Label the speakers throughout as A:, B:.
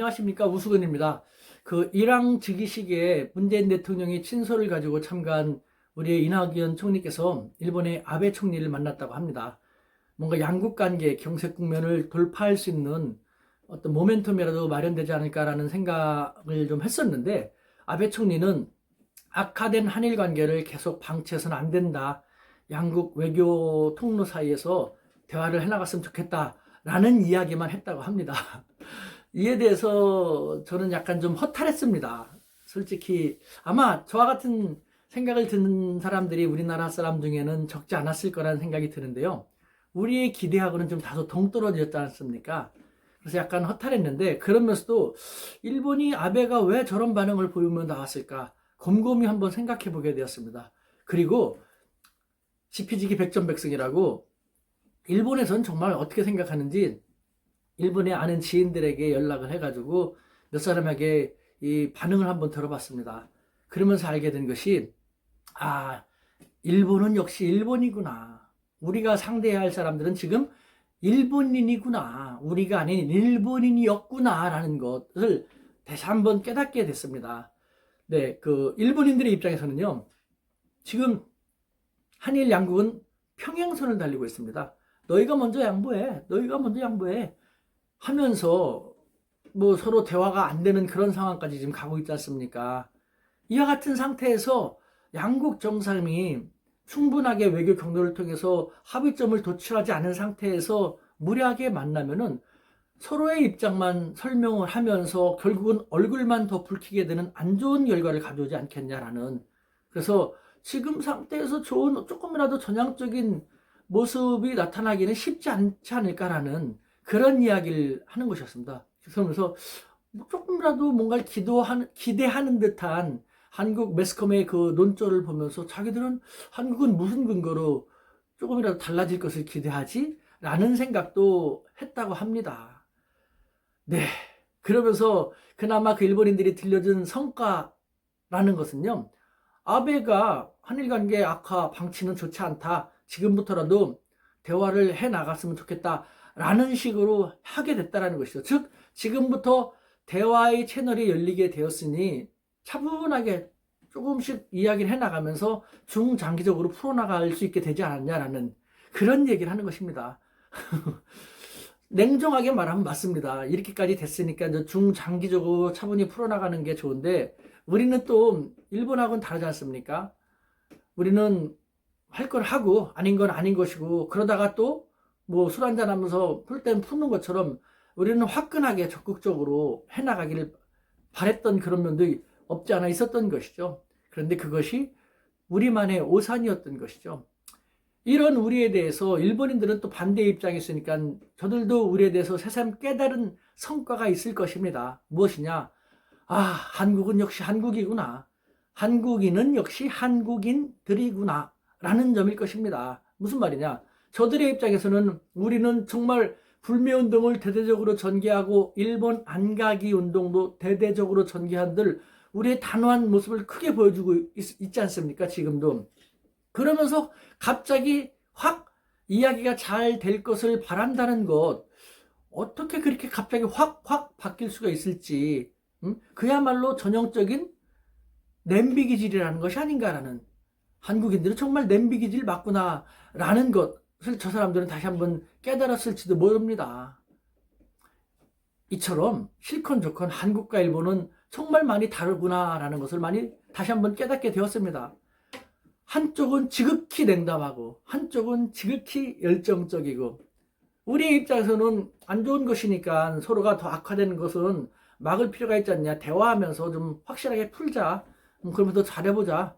A: 안녕하십니까 우수근입니다. 그 일왕 즉위식에 문재인 대통령이 친서를 가지고 참가한 우리의 이낙연 총리께서 일본의 아베 총리를 만났다고 합니다. 뭔가 양국 관계 경색 국면을 돌파할 수 있는 어떤 모멘텀이라도 마련되지 않을까라는 생각을 좀 했었는데 아베 총리는 악화된 한일 관계를 계속 방치해서는 안 된다. 양국 외교 통로 사이에서 대화를 해나갔으면 좋겠다라는 이야기만 했다고 합니다. 이에 대해서 저는 약간 좀 허탈했습니다. 솔직히 아마 저와 같은 생각을 듣는 사람들이 우리나라 사람 중에는 적지 않았을 거라는 생각이 드는데요. 우리의 기대하고는 좀 다소 동떨어졌지 않습니까? 그래서 약간 허탈했는데 그러면서도 일본이 아베가 왜 저런 반응을 보이며 나왔을까 곰곰이 한번 생각해 보게 되었습니다. 그리고 지피지기 백전백승이라고 일본에선 정말 어떻게 생각하는지 일본에 아는 지인들에게 연락을 해가지고 몇 사람에게 이 반응을 한번 들어봤습니다. 그러면서 알게 된 것이 아 일본은 역시 일본이구나. 우리가 상대해야 할 사람들은 지금 일본인이구나. 우리가 아닌 일본인이었구나라는 것을 다시 한번 깨닫게 됐습니다. 네, 그 일본인들의 입장에서는요. 지금 한일 양국은 평행선을 달리고 있습니다. 너희가 먼저 양보해. 너희가 먼저 양보해. 하면서 뭐 서로 대화가 안 되는 그런 상황까지 지금 가고 있지 않습니까? 이와 같은 상태에서 양국 정상이 충분하게 외교 경로를 통해서 합의점을 도출하지 않은 상태에서 무리하게 만나면은 서로의 입장만 설명을 하면서 결국은 얼굴만 더 붉히게 되는 안 좋은 결과를 가져오지 않겠냐라는 그래서 지금 상태에서 좋은 조금이라도 전향적인 모습이 나타나기는 쉽지 않지 않을까라는 그런 이야기를 하는 것이었습니다. 그래서 뭐 조금이라도 뭔가를 기도하는, 기대하는 듯한 한국 매스컴의 그 논조를 보면서 자기들은 한국은 무슨 근거로 조금이라도 달라질 것을 기대하지? 라는 생각도 했다고 합니다. 네. 그러면서 그나마 그 일본인들이 들려준 성과라는 것은요. 아베가 한일 관계 악화 방치는 좋지 않다. 지금부터라도 대화를 해 나갔으면 좋겠다. 라는 식으로 하게 됐다라는 것이죠. 즉, 지금부터 대화의 채널이 열리게 되었으니 차분하게 조금씩 이야기를 해나가면서 중장기적으로 풀어나갈 수 있게 되지 않았냐라는 그런 얘기를 하는 것입니다. 냉정하게 말하면 맞습니다. 이렇게까지 됐으니까 중장기적으로 차분히 풀어나가는 게 좋은데 우리는 또 일본하고는 다르지 않습니까? 우리는 할 걸 하고 아닌 건 아닌 것이고 그러다가 또 뭐 술 한잔 하면서 풀 땐 푸는 것처럼 우리는 화끈하게 적극적으로 해나가기를 바랬던 그런 면도 없지 않아 있었던 것이죠. 그런데 그것이 우리만의 오산이었던 것이죠. 이런 우리에 대해서 일본인들은 또 반대 입장에 있으니까 저들도 우리에 대해서 새삼 깨달은 성과가 있을 것입니다. 무엇이냐? 아, 한국은 역시 한국이구나. 한국인은 역시 한국인들이구나. 라는 점일 것입니다. 무슨 말이냐? 저들의 입장에서는 우리는 정말 불매운동을 대대적으로 전개하고 일본 안가기 운동도 대대적으로 전개한들 우리의 단호한 모습을 크게 보여주고 있, 지 않습니까? 지금도. 그러면서 갑자기 확 이야기가 잘 될 것을 바란다는 것, 어떻게 그렇게 갑자기 확, 확 바뀔 수가 있을지, 음? 그야말로 전형적인 냄비 기질이라는 것이 아닌가라는, 한국인들은 정말 냄비 기질 맞구나라는 것을 저 사람들은 다시 한번 깨달았을지도 모릅니다. 이처럼 실컷 좋건 한국과 일본은 정말 많이 다르구나라는 것을 많이 다시 한번 깨닫게 되었습니다. 한쪽은 지극히 냉담하고 한쪽은 지극히 열정적이고 우리의 입장에서는 안 좋은 것이니까 서로가 더 악화되는 것은 막을 필요가 있지 않냐 대화하면서 좀 확실하게 풀자 음, 그러면서 잘해보자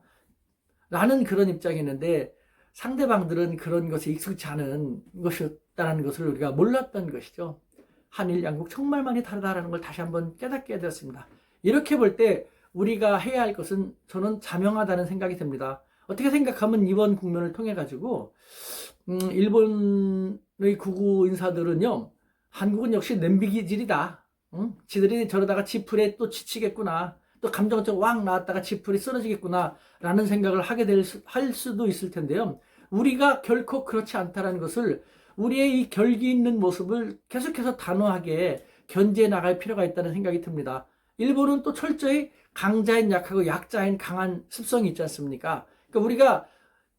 A: 라는 그런 입장이었는데 상대방들은 그런 것이 익숙치 않은 것이었다는 것을 우리가 몰랐던 것이죠 한일 양국 정말 많이 다르다라는 걸 다시 한번 깨닫게 되었습니다 이렇게 볼 때 우리가 해야 할 것은 저는 자명하다는 생각이 듭니다 어떻게 생각하면 이번 국면을 통해 가지고 음, 일본의 구구 인사들은요 한국은 역시 냄비 기질이다. 응? 지들이 저러다가 지풀에 또 지치겠구나. 또 감정적 왕 나왔다가 지풀이 쓰러지겠구나. 라는 생각을 하게 될, 수, 할 수도 있을 텐데요. 우리가 결코 그렇지 않다는 것을 우리의 이 결기 있는 모습을 계속해서 단호하게 견제해 나갈 필요가 있다는 생각이 듭니다. 일본은 또 철저히 강자인 약하고 약자인 강한 습성이 있지 않습니까? 그러니까 우리가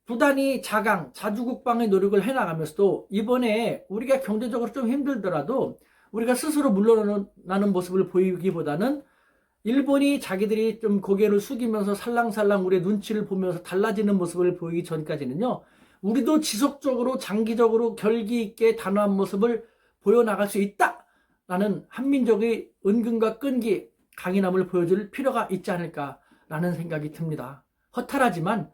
A: 부단히 자강, 자주국방의 노력을 해나가면서도 이번에 우리가 경제적으로 좀 힘들더라도 우리가 스스로 물러나는 모습을 보이기보다는 일본이 자기들이 좀 고개를 숙이면서 살랑살랑 우리의 눈치를 보면서 달라지는 모습을 보이기 전까지는요, 우리도 지속적으로 장기적으로 결기 있게 단호한 모습을 보여나갈 수 있다 라는 한민족의 은근과 끈기, 강인함을 보여줄 필요가 있지 않을까라는 생각이 듭니다. 허탈하지만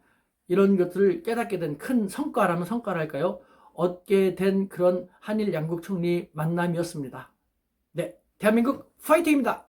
A: 이런 것들을 깨닫게 된 큰 성과라면 성과랄까요? 얻게 된 그런 한일 양국 총리 만남이었습니다. 네, 대한민국 파이팅입니다.